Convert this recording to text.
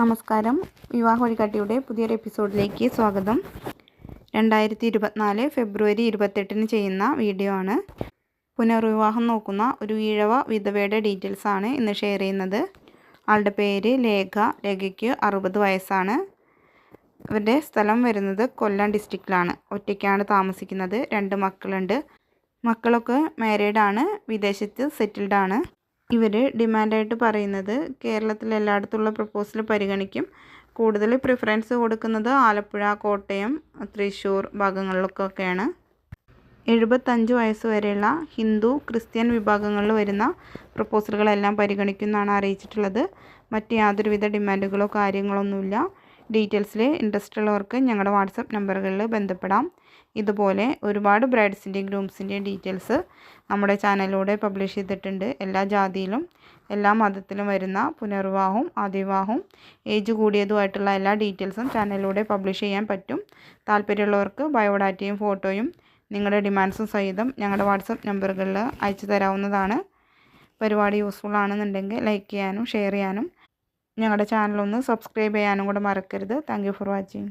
നമസ്കാരം. വിവാഹ വഴികാട്ടിയുടെ പുതിയൊരു എപ്പിസോഡിലേക്ക് സ്വാഗതം. രണ്ടായിരത്തി ഇരുപത്തിനാല് ഫെബ്രുവരി ഇരുപത്തെട്ടിന് ചെയ്യുന്ന വീഡിയോ ആണ്. പുനർവിവാഹം നോക്കുന്ന ഒരു ഈഴവ വിധവയുടെ ഡീറ്റെയിൽസ് ആണ് ഇന്ന് ഷെയർ ചെയ്യുന്നത്. ആളുടെ പേര് ലേഖ ലേഖയ്ക്ക് അറുപത് വയസ്സാണ്. ഇവരുടെ സ്ഥലം വരുന്നത് കൊല്ലം ഡിസ്ട്രിക്റ്റിലാണ്. ഒറ്റയ്ക്കാണ് താമസിക്കുന്നത്. രണ്ട് മക്കളുണ്ട്. മക്കളൊക്കെ മാരീഡാണ് വിദേശത്ത് സെറ്റിൽഡാണ് ഇവർ ഡിമാൻഡായിട്ട് പറയുന്നത് കേരളത്തിൽ എല്ലായിടത്തുള്ള പ്രപ്പോസൽ പരിഗണിക്കും. കൂടുതൽ പ്രിഫറൻസ് കൊടുക്കുന്നത് ആലപ്പുഴ കോട്ടയം തൃശ്ശൂർ ഭാഗങ്ങളിലൊക്കെയാണ് എഴുപത്തഞ്ച് വയസ്സ് വരെയുള്ള ഹിന്ദു ക്രിസ്ത്യൻ വിഭാഗങ്ങളിൽ വരുന്ന പ്രപ്പോസലുകളെല്ലാം പരിഗണിക്കുന്നതാണ് അറിയിച്ചിട്ടുള്ളത്. മറ്റ് യാതൊരുവിധ ഡിമാൻഡുകളോ കാര്യങ്ങളൊന്നുമില്ല. ഡീറ്റെയിൽസിൽ ഇൻട്രസ്റ്റ് ഉള്ളവർക്ക് ഞങ്ങളുടെ വാട്സപ്പ് നമ്പറുകളിൽ ബന്ധപ്പെടാം. ഇതുപോലെ ഒരുപാട് ബ്രൈഡ്സിന്റെയും ഗ്രൂംസിന്റെയും ഡീറ്റെയിൽസ് നമ്മുടെ ചാനലിലൂടെ പബ്ലിഷ് ചെയ്തിട്ടുണ്ട്. എല്ലാ ജാതിയിലും എല്ലാ മതത്തിലും വരുന്ന പുനർവിവാഹവും ആദ്യവിവാഹവും ഏജ് കൂടിയതുമായിട്ടുള്ള എല്ലാ ഡീറ്റെയിൽസും ചാനലിലൂടെ പബ്ലിഷ് ചെയ്യാൻ പറ്റും. താല്പര്യമുള്ളവർക്ക് ബയോഡാറ്റയും ഫോട്ടോയും നിങ്ങളുടെ ഡിമാൻഡ്സും സഹിതം ഞങ്ങളുടെ വാട്സപ്പ് നമ്പറുകളിൽ അയച്ചു തരാവുന്നതാണ്. പരിപാടി യൂസ്ഫുൾ ആണെന്നുണ്ടെങ്കിൽ ലൈക്ക് ചെയ്യാനും ഷെയർ ചെയ്യാനും ഞങ്ങളുടെ ചാനലൊന്ന് സബ്സ്ക്രൈബ് ചെയ്യാനും കൂടെ മറക്കരുത്. Thank for watching